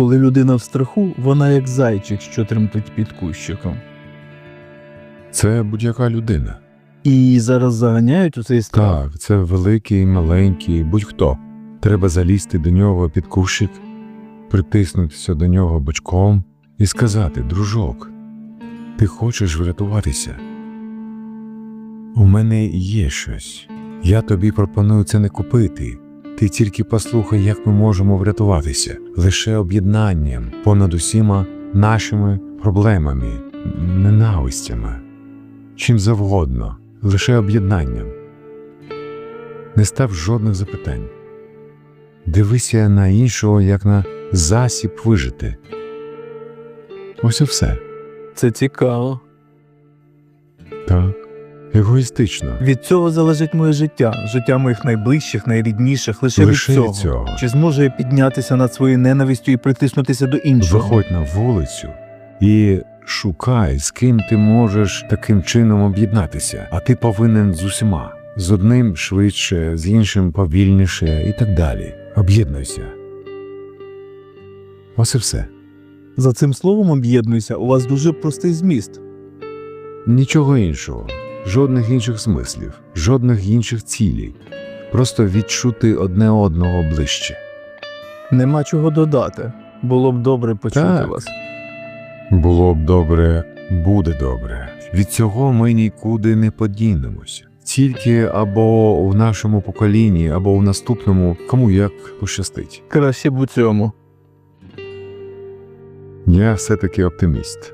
Коли людина в страху, вона як зайчик, що тремтить під кущиком. Це будь-яка людина. І її зараз заганяють у цей страх. Так, це великий, маленький, будь-хто. Треба залізти до нього під кущик, притиснутися до нього бочком і сказати: дружок, ти хочеш врятуватися? У мене є щось. Я тобі пропоную це не купити. Ти тільки послухай, як ми можемо врятуватися лише об'єднанням понад усіма нашими проблемами, ненавистями, чим завгодно, лише об'єднанням. Не став жодних запитань. Дивися на іншого, як на засіб вижити. Ось і все. Це цікаво. Так. Егоїстично. Від цього залежить моє життя, життя моїх найближчих, найрідніших, лише, Лише від від цього. цього. Чи зможу я піднятися над своєю ненавистю і притиснутися до іншого? Виходь на вулицю і шукай, з ким ти можеш таким чином об'єднатися, а ти повинен з усіма. З одним швидше, з іншим повільніше і так далі. Об'єднуйся. Ось і все. За цим словом об'єднуйся, у вас дуже простий зміст. Нічого іншого, жодних інших смислів, жодних інших цілей. Просто відчути одне одного ближче. Нема чого додати. Було б добре почути Так. вас. Було б добре, буде добре. Від цього ми нікуди не подінемося. Тільки або в нашому поколінні, або в наступному, кому як пощастить. Краще б у цьому. Я все-таки оптиміст.